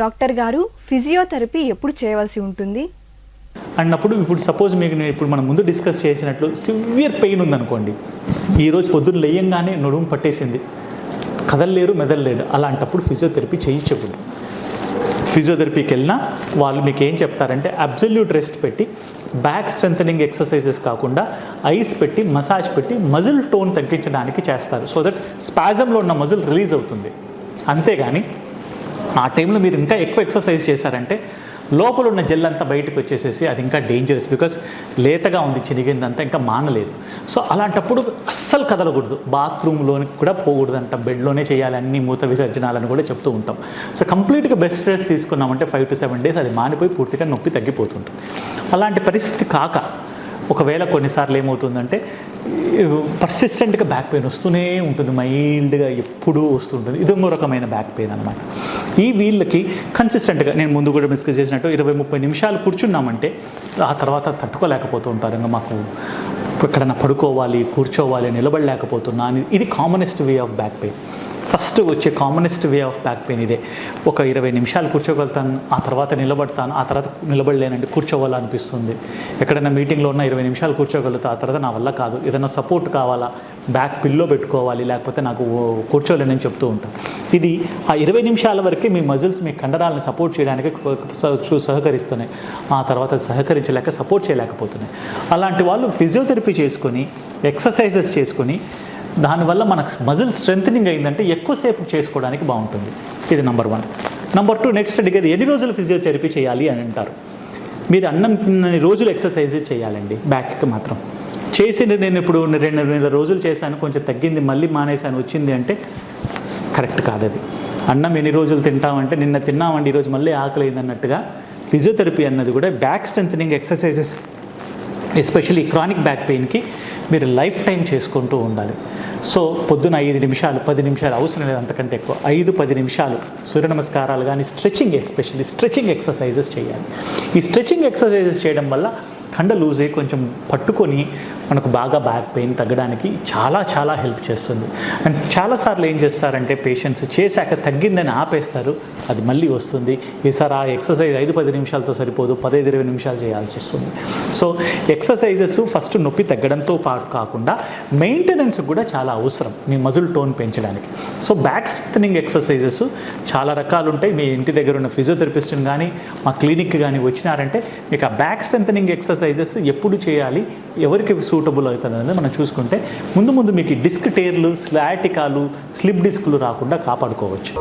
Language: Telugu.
డాక్టర్ గారు ఫిజియోథెరపీ ఎప్పుడు చేయవలసి ఉంటుంది? అన్నప్పుడు ఇప్పుడు సపోజ్ మీకు నేను ఇప్పుడు మనం ముందు డిస్కస్ చేసినట్లు సివియర్ పెయిన్ ఉందనుకోండి. ఈరోజు పొద్దున్న లేయంగానే నడుము పట్టేసింది. కదలలేరు మెదలలేరు. అలాంటప్పుడు ఫిజియోథెరపీ చేయించకూడదు. ఫిజియోథెరపీకి వెళ్ళినా వాళ్ళు మీకు ఏం చెప్తారంటే అబ్జల్యూట్ రెస్ట్ పెట్టి బ్యాక్ స్ట్రెంథనింగ్ ఎక్సర్సైజెస్ కాకుండా ఐస్ పెట్టి మసాజ్ పెట్టి మజిల్ టోన్ తగ్గించడానికి చేస్తారు. సో దట్ స్పాజంలో ఉన్న మజిల్ రిలీజ్ అవుతుంది. అంతేగాని ఆ టైంలో మీరు ఇంకా ఎక్కువ ఎక్సర్సైజ్ చేశారంటే లోపల ఉన్న జెల్ అంతా బయటకు వచ్చేసేసి అది ఇంకా డేంజరస్ బికాస్ లేతగా ఉంది చినిగిందంతా ఇంకా మానలేదు. సో అలాంటప్పుడు అస్సలు కదలకూడదు. బాత్రూంలోనికి కూడా పోకూడదంట. బెడ్లోనే చేయాలి అన్ని మూత విసర్జనాలని కూడా చెప్తూ ఉంటాం. సో కంప్లీట్గా బెస్ట్ రెస్ట్ తీసుకున్నామంటే ఫైవ్ టు సెవెన్ డేస్ అది మానిపోయి పూర్తిగా నొప్పి తగ్గిపోతుంటుంది. అలాంటి పరిస్థితి కాక ఒకవేళ కొన్నిసార్లు ఏమవుతుందంటే పర్సిస్టెంట్గా బ్యాక్ పెయిన్ వస్తూనే ఉంటుంది మైల్డ్గా ఎప్పుడూ వస్తుంటుంది. ఇదొక రకమైన బ్యాక్ పెయిన్ అనమాట ఈ వీళ్ళకి కన్సిస్టెంట్గా నేను ముందు కూడా మిస్కస్ చేసినట్టు ఇరవై ముప్పై నిమిషాలు కూర్చున్నామంటే ఆ తర్వాత తట్టుకోలేకపోతూ ఉంటారు. ఇంకా మాకు ఎక్కడన్నా పడుకోవాలి కూర్చోవాలి నిలబడలేకపోతున్నా అని ఇది commonest way of back pain first వచ్చే commonest way of back pain ఇదే. ఒక ఇరవై నిమిషాలు కూర్చోగలుగుతాను ఆ తర్వాత నిలబడతాను ఆ తర్వాత నిలబడలేనండి కూర్చోవాలనిపిస్తుంది. ఎక్కడైనా మీటింగ్లో ఉన్న ఇరవై నిమిషాలు కూర్చోగలుగుతా ఆ తర్వాత నా వల్ల కాదు. ఏదైనా సపోర్ట్ కావాలా బ్యాక్ పిల్లో పెట్టుకోవాలి లేకపోతే నాకు కూర్చోలేనని చెప్తూ ఉంటాను ఇది ఆ ఇరవై నిమిషాల వరకే మీ మజిల్స్ మీ కండరాలను సపోర్ట్ చేయడానికి సహకరిస్తున్నాయి. ఆ తర్వాత సహకరించలేక సపోర్ట్ చేయలేకపోతున్నాయి. అలాంటి వాళ్ళు ఫిజియోథెరపీ చేసుకొని ఎక్సర్సైజెస్ చేసుకొని దానివల్ల మనకు మజిల్ స్ట్రెంగ్ అయిందంటే ఎక్కువసేపు చేసుకోవడానికి బాగుంటుంది. ఇది number one. Number two next అడిగేది ఎన్ని రోజులు ఫిజియోథెరపీ చేయాలి అని అంటారు. మీరు అన్నం తిన్నన్ని రోజులు ఎక్సర్సైజ్ చేయాలండి బ్యాక్కి మాత్రం. చేసి నేను ఇప్పుడు రెండు నెల రోజులు చేశాను కొంచెం తగ్గింది మళ్ళీ మానేశాను వచ్చింది అంటే కరెక్ట్ కాదు అది అన్నం ఎన్ని రోజులు తింటామంటే నిన్న తిన్నామండి ఈరోజు మళ్ళీ ఆకలి అయింది అన్నట్టుగా ఫిజియోథెరపీ అన్నది కూడా back strengthening exercises especially chronic back పెయిన్కి మీరు లైఫ్ టైం చేసుకుంటూ ఉండాలి. సో పొద్దున ఐదు నిమిషాలు పది నిమిషాలు అవసరం లేదు అంతకంటే ఎక్కువ. ఐదు పది నిమిషాలు సూర్య నమస్కారాలు కానీ స్ట్రెచింగ్ ఎస్పెషల్లీ స్ట్రెచింగ్ ఎక్సర్సైజెస్ చేయాలి. ఈ స్ట్రెచింగ్ ఎక్సర్సైజెస్ చేయడం వల్ల కండ లూజ్ అయ్యి కొంచెం పట్టుకొని మనకు బాగా బ్యాక్ పెయిన్ తగ్గడానికి చాలా చాలా హెల్ప్ చేస్తుంది. అండ్ చాలాసార్లు ఏం చేస్తారంటే పేషెంట్స్ చేశాక తగ్గిందని ఆపేస్తారు అది మళ్ళీ వస్తుంది. ఈసారి ఆ ఎక్సర్సైజ్ ఐదు పది నిమిషాలతో సరిపోదు పదహైదు ఇరవై నిమిషాలు చేయాల్సి వస్తుంది. సో ఎక్సర్సైజెస్ ఫస్ట్ నొప్పి తగ్గడంతో పాటు కాకుండా మెయింటెనెన్స్ కూడా చాలా అవసరం మీ మజిల్ టోన్ పెంచడానికి. సో బ్యాక్ స్ట్రెంథనింగ్ ఎక్సర్సైజెస్ చాలా రకాలు ఉంటాయి. మీ ఇంటి దగ్గర ఉన్న ఫిజియోథెరపిస్ట్ని కానీ మా క్లినిక్ కానీ వచ్చినారంటే మీకు ఆ బ్యాక్ ఎక్సర్సైజ్ ఎక్సర్సైజెస్ ఎప్పుడు చేయాలి ఎవరికి సూటబుల్ అవుతుందని మనం చూసుకుంటే ముందు ముందు మీకు డిస్క్ టేర్లు స్లాటికాలు స్లిప్ డిస్క్లు రాకుండా కాపాడుకోవచ్చు.